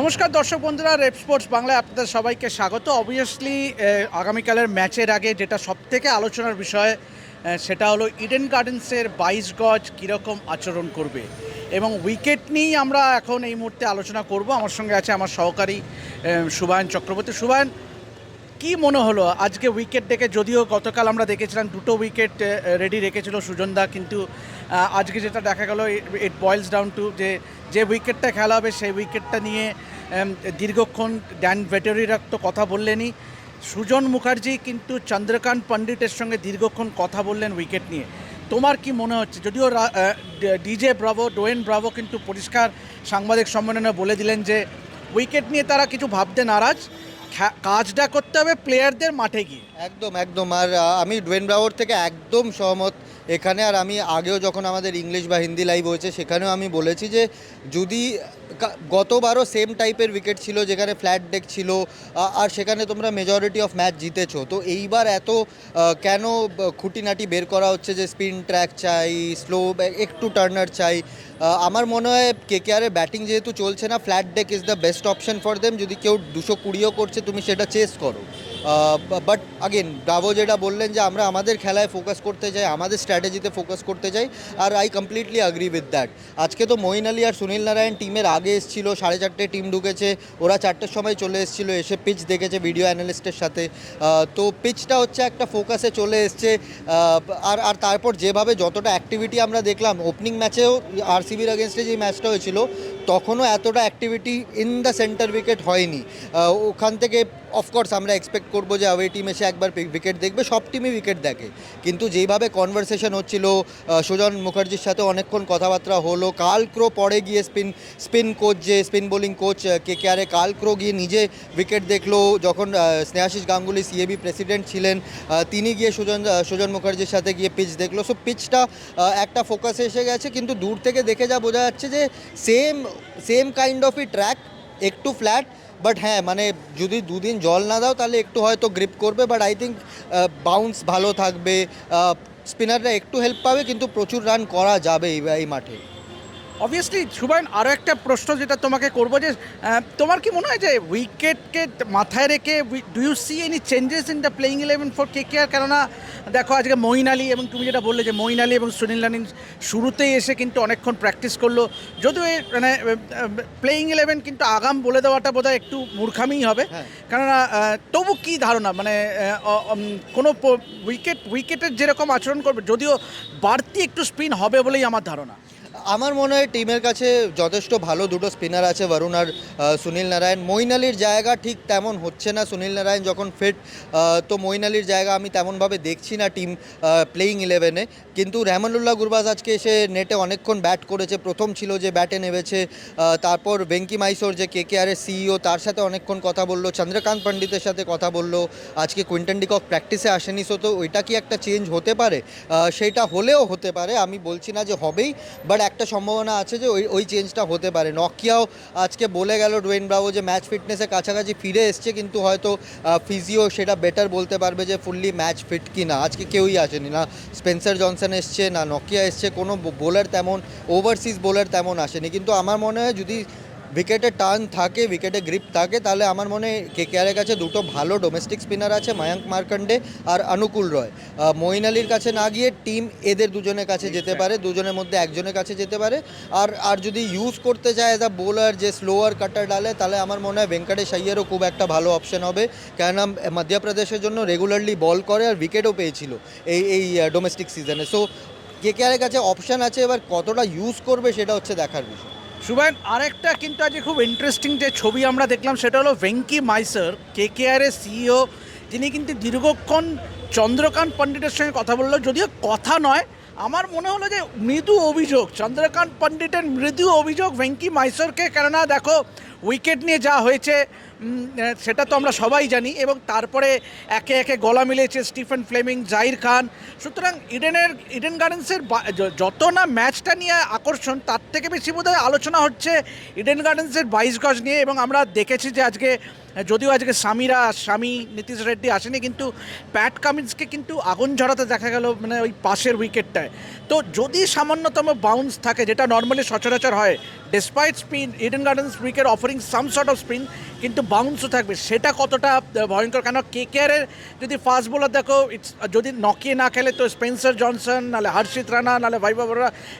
নমস্কার দর্শক বন্ধুরা, রেপ স্পোর্টস বাংলায় আপনাদের সবাইকে স্বাগত। অবভিয়াসলি আগামীকালের ম্যাচের আগে যেটা সবথেকে আলোচনার বিষয় সেটা হলো ইডেন গার্ডেন্সের বাইশ গজ কীরকম আচরণ করবে। এবং উইকেট নিয়েই আমরা এখন এই মুহূর্তে আলোচনা করব। আমার সঙ্গে আছে আমার সহকারী সুবায়ন চক্রবর্তী। সুবায়ন, কি মনে হলো? আজকে উইকেট ডেকে যদিও গতকাল আমরা দেখেছিলাম দুটো উইকেট রেডি রেখেছিল সুজনদা কিন্তু আজকে যেটা দেখা গেল ইট বয়েলস ডাউন টু যে যে উইকেটটা খেলা হবে, সেই উইকেটটা নিয়ে দীর্ঘক্ষণ ড্যান ভেটেরিরা তো কথা বললেনই। সুজন মুখার্জি কিন্তু চন্দ্রকান্ত পণ্ডিতের সঙ্গে দীর্ঘক্ষণ কথা বললেন উইকেট নিয়ে। তোমার কি মনে হচ্ছে? যদিও ডিজে ব্রাভো ডোয়েন ব্রাভো কিন্তু পরিষ্কার সাংবাদিক সম্মেলনে বলে দিলেন যে উইকেট নিয়ে তারা কিছু ভাবতে নারাজ। কাজটা করতে হবে প্লেয়ারদের মাঠে গিয়ে। একদম একদম। আর আমি ডোয়েন ব্রাউর থেকে একদম সহমত। এখানে আর আমি আগেও যখন আমাদের ইংলিশ বা হিন্দি লাইভ হয়েছে, সেখানেও আমি বলেছি যে, যদি গতবারও সেম টাইপের উইকেট ছিল যেখানে ফ্ল্যাট ডেক ছিল আর সেখানে তোমরা মেজরিটি অফ ম্যাচ জিতেছো, তো এইবার এত কেন খুঁটিনাটি বের করা হচ্ছে যে স্পিন ট্র্যাক চাই স্লো একটু টার্নার চাই? আমার মনে হয় কে কে আরের ব্যাটিং যেহেতু চলছে না flat deck is the best option for them যদি কেউ দুশো কুড়িও করছে, তুমি সেটা চেস করো। বাট আগেন ব্রাভো যেটা বললেন যে আমরা আমাদের খেলায় ফোকাস করতে চাই, আমাদের স্ট্র্যাটেজিতে ফোকাস করতে চাই, আর I completely agree with that আজকে তো মঈন আলী আর সুনীল নারায়ণ টিমের আগে এসেছিল, সাড়ে চারটে টিম ঢুকেছে, ওরা চারটের সময় চলে এসেছিল, এসে পিচ দেখেছে ভিডিও অ্যানালিস্টের সাথে। তো পিচটা হচ্ছে একটা ফোকাসে চলে এসছে আর আর তারপর যেভাবে যতটা অ্যাক্টিভিটি আমরা দেখলাম ওপেনিং ম্যাচেও আরসিবির আগেনস্টে যে ম্যাচটা হয়েছিল, তখনও এতটা activity in the centre wicket হয়নি। ওখান থেকে অফকোর্স আমরা এক্সপেক্ট করব যে অ্যাওয়ে টিম এসে একবার উইকেট দেখবে, সব টিমই উইকেট দেখে। কিন্তু যেইভাবে কনভারসেশন হচ্ছিল সুজন মুখার্জির সাথে অনেকক্ষণ কথাবার্তা হলো, কাল ক্রো পরে গিয়ে স্পিন স্পিন কোচ যে spin bowling coach K K R Carl Crowe গিয়ে নিজে উইকেট দেখল। যখন স্নেহাশিস গাঙ্গুলি সিএবি প্রেসিডেন্ট ছিলেন তিনি গিয়ে সুজন সুজন মুখার্জির সাথে গিয়ে পিচ দেখল। সো পিচটা একটা ফোকাসে এসে গেছে, কিন্তু দূর থেকে দেখে যা বোঝা যাচ্ছে যে সেম সেম কাইন্ড অফ ই ট্র্যাক একটু ফ্ল্যাট বাট হ্যাঁ মানে যদি দুদিন জল না দাও, তাহলে একটু হয়তো গ্রিপ করবে বাট আই থিঙ্ক বাউন্স ভালো থাকবে। স্পিনাররা একটু হেল্প পাবে, কিন্তু প্রচুর রান করা যাবে এই মাঠে। অবভিয়াসলি সুবায়ন আরও একটা প্রশ্ন যেটা তোমাকে করব যে তোমার কি মনে হয় যে উইকেটকে মাথায় রেখে do you see any changes in the playing eleven for K K R কেননা দেখো আজকে মঈন আলী এবং তুমি যেটা বললে যে মঈন আলী এবং সুনীল নারিন শুরুতেই এসে কিন্তু অনেকক্ষণ প্র্যাকটিস করল। যদিও মানে প্লেইং ইলেভেন কিন্তু আগাম বলে দেওয়াটা বোধহয় একটু মূর্খামিই হবে। হ্যাঁ। কেননা তবু কি ধারণা? মানে কোনো উইকেট উইকেটের যেরকম আচরণ করবে যদিও বাড়তি একটু স্পিন হবে বলেই আমার ধারণা। আমার মনে হয় টিমের কাছে যথেষ্ট ভালো দুটো স্পিনার আছে বরুণ আর সুনীল নারায়ণ মঈন আলীর জায়গা ঠিক তেমন হচ্ছে না। সুনীল নারায়ণ যখন ফিট তো মঈন আলীর জায়গা আমি তেমনভাবে দেখছি না টিম প্লেয়িং ইলেভেনে কিন্তু রহমানুল্লাহ গুরবাজ আজকে এসে নেটে অনেকক্ষণ ব্যাট করেছে। প্রথম ছিল যে ব্যাটে নেমেছে তারপর ভেঙ্কি মাইসোর যে কে কে আরের সিইও তার সাথে অনেকক্ষণ কথা বলল। চন্দ্রকান্ত পণ্ডিতের সাথে কথা বলল। আজকে কুইন্টন ডিকক প্র্যাকটিসে আসেনি সো তো ওইটা কি একটা চেঞ্জ হতে পারে? সেটা হলেও হতে পারে, আমি বলছি না যে হবেই বাট একটা সম্ভাবনা আছে যে ওই ওই চেঞ্জটা হতে পারে। নকিয়াও আজকে বলে গেল ডোয়েন ব্রাভো যে ম্যাচ ফিটনেসে কাছাকাছি ফিরে এসছে, কিন্তু হয়তো ফিজিও সেটা বেটার বলতে পারবে যে ফুললি ম্যাচ ফিট কি না আজকে কেউই আসেনি না। স্পেন্সার জনসন এসছে, না নকিয়া এসছে, কোনো বোলার তেমন ওভারসিজ বোলার তেমন আসেনি। কিন্তু আমার মনে হয় যদি উইকেটে টার্ন থাকে উইকেটে গ্রিপ থাকে তাহলে আমার মনে হয় কে কেয়ারের কাছে দুটো ভালো ডোমেস্টিক স্পিনার আছে মায়াঙ্ক মার্কন্ডে আর অনুকূল রয় মঈন আলীর কাছে না গিয়ে টিম এদের দুজনের কাছে যেতে পারে দুজনের মধ্যে একজনের কাছে যেতে পারে। আর আর যদি ইউজ করতে চায় অ্যাজ আ বোলার যে স্লোয়ার কাটার ডালে তাহলে আমার মনে হয় ভেঙ্কটেশ আইয়ারও খুব একটা ভালো অপশন হবে। কেননা মধ্যপ্রদেশের জন্য রেগুলারলি বল করে আর উইকেটও পেয়েছিল এই এই ডোমেস্টিক সিজনে সো কে কেয়ারের কাছে অপশান আছে এবার কতটা ইউজ করবে সেটা হচ্ছে দেখার বিষয়। সুবায়ন আরেকটা কিন্তু আজকে খুব ইন্টারেস্টিং যে ছবি আমরা দেখলাম, সেটা হলো ভেঙ্কি মাইসার কে কে আর এর সিইও তিনি কিন্তু দীর্ঘক্ষণ চন্দ্রকান্ত পণ্ডিতের সঙ্গে কথা বলল, যদিও কথা নয়। আমার মনে হলো যে মৃদু অভিযোগ, চন্দ্রকান্ত পণ্ডিতের মৃদু অভিযোগ ভেঙ্কি মাইসরকে, কেননা দেখো উইকেট নিয়ে যা হয়েছে সেটা তো আমরা সবাই জানি এবং তারপরে একে একে গলা মিলেছে স্টিফেন ফ্লেমিং, জাহির খান। সুতরাং ইডেনের, ইডেন গার্ডেন্সের যত না ম্যাচটা নিয়ে আকর্ষণ, তার থেকে বেশি বোধহয় আলোচনা হচ্ছে ইডেন গার্ডেন্সের বাইশ গজ নিয়ে এবং আমরা দেখেছি যে আজকে, যদিও আজকে স্বামীরা স্বামী নীতিশ রেড্ডি আসেনি, কিন্তু প্যাট কামিন্সকে কিন্তু আগুন ঝরাতে দেখা গেল মানে ওই পাশের উইকেটটায়। তো যদি সামান্যতম বাউন্স থাকে, যেটা নর্মালি সচরাচর হয় despite spin Eden Gardens wicket offering some short of spin কিন্তু বাউন্সও থাকবে। সেটা কতটা ভয়ঙ্কর, কেন কে কেয়ারের যদি ফাস্ট বোলার দেখো ইটস যদি নকিয়ে না খেলে তো স্পেন্সার জনসন নাহলে হর্ষিত রানা নাহলে ভাইবা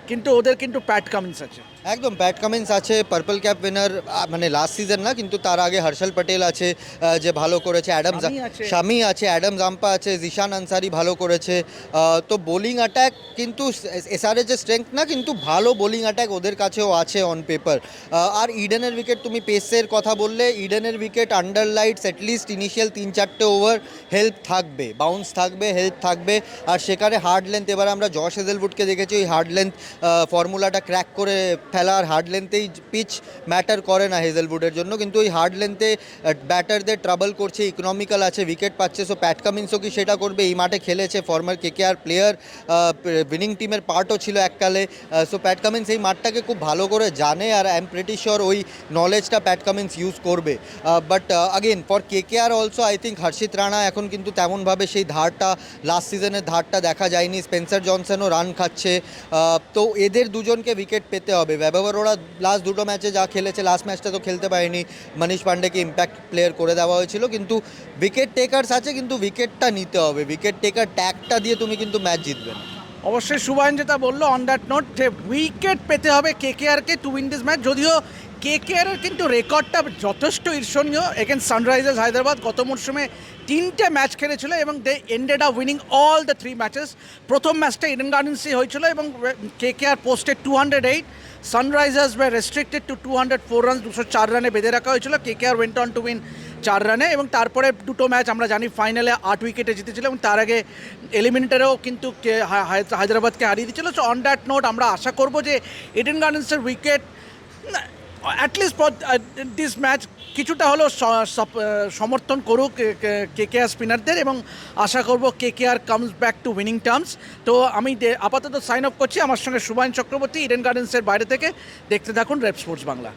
কিন্তু ওদের কিন্তু প্যাট কামিন্স আছে। একদম প্যাট কামিন্স আছে পার্পল ক্যাপ উইনার মানে লাস্ট সিজন না কিন্তু তার আগে হর্ষল পটেল আছে যে ভালো করেছে অ্যাডাম শামি আছে। শামি আছে অ্যাডাম জাম্পা আছে জিশান আনসারি ভালো করেছে তো বোলিং অ্যাটাক কিন্তু এসআরএস যে স্ট্রেংথ না কিন্তু ভালো বোলিং অ্যাটাক ওদের কাছেও আছে অন পেপার আর ইডেনের উইকেট তুমি পেসের কথা বললে ইডেনের wicket under lights at least initial তিন চারটে ওভার হেল্প থাকবে বাউন্স থাকবে হেল্প থাকবে আর সেখানে হার্ড লেন্থ এবার আমরা জশ হেজেলউডকে দেখেছি ওই হার্ড লেন্থ ফর্মুলাটা ক্র্যাক করে ফেলার হার্ড লেন্থেই পিচ ম্যাটার করে না হেজেলউডের জন্য। কিন্তু ওই হার্ড লেন্থে ব্যাটারদের ট্রাবল করছে ইকোনমিক্যাল আছে উইকেট পাচ্ছে। সো প্যাট কামিন্সও কি সেটা করবে? এই মাঠে খেলেছে ফর্মার কে আর প্লেয়ার উইনিং টিমের পার্টও ছিল এককালে। সো প্যাট কামিন্স এই মাঠটাকে খুব ভালো করে জানে আর আই এম প্রিটি ওই নলেজটা প্যাট কামিন্স ইউজ করবে। But again for K K R also I think Harshit Rana এখন কিন্তু তেমনভাবে সেই ধারটা লাস্ট সিজনের ধারটা দেখা যায়নি। স্পেন্সার জনসনও রান খাচ্ছে। তো এদের দুজনকে উইকেট পেতে হবে। ব্যবহার ওরা লাস্ট দুটো ম্যাচে যা খেলেছে লাস্ট ম্যাচটা তো খেলতে পারেনি। মনীষ পান্ডেকে ইম্প্যাক্ট প্লেয়ার করে দেওয়া হয়েছিল, কিন্তু উইকেট টেকার্স আছে, কিন্তু উইকেটটা নিতে হবে। উইকেট টেকার ট্যাগটা দিয়ে তুমি কিন্তু ম্যাচ জিতবে না। অবশ্যই সুবায়ন যেটা বলল অন দ্যাট নোট উইকেট পেতে হবে K K to win match যদিও কে কে আরের কিন্তু রেকর্ডটা যথেষ্ট ঈর্ষণীয়। এগেন্স সানরাইজার্স হায়দ্রাবাদ গত মরশুমে তিনটে ম্যাচ খেলেছিল এবং they ended up winning all the three matches প্রথম ম্যাচটা ইডেন গার্ডেন্সে হয়েছিল এবং K K R posted two hundred eight Sunrisers were restricted to two hundred four run দুশো চার রানে বেঁধে রাখা হয়েছিল। আর ওয়েন্ট অন টু উইন চার রানে এবং তারপরে দুটো ম্যাচ আমরা জানি ফাইনালে আট উইকেটে জিতেছিল এবং তার আগে এলিমিনেটারেও কিন্তু হায়দ্রাবাদকে হারিয়ে দিচ্ছিল সো অন দ্যাট নোট আমরা আশা করব যে Eden গার্ডেন্সের wicket at least this match কিছুটা হলেও সমর্থন করুক কে কে আর স্পিনারদের এবং আশা করব K K R comes back to winning terms তো আমি আপাতত সাইন আপ করছি আমার সঙ্গে সুবায়ন চক্রবর্তী ইডেন গার্ডেন্সের বাইরে থেকে। দেখতে থাকুন রেপ স্পোর্টস বাংলা।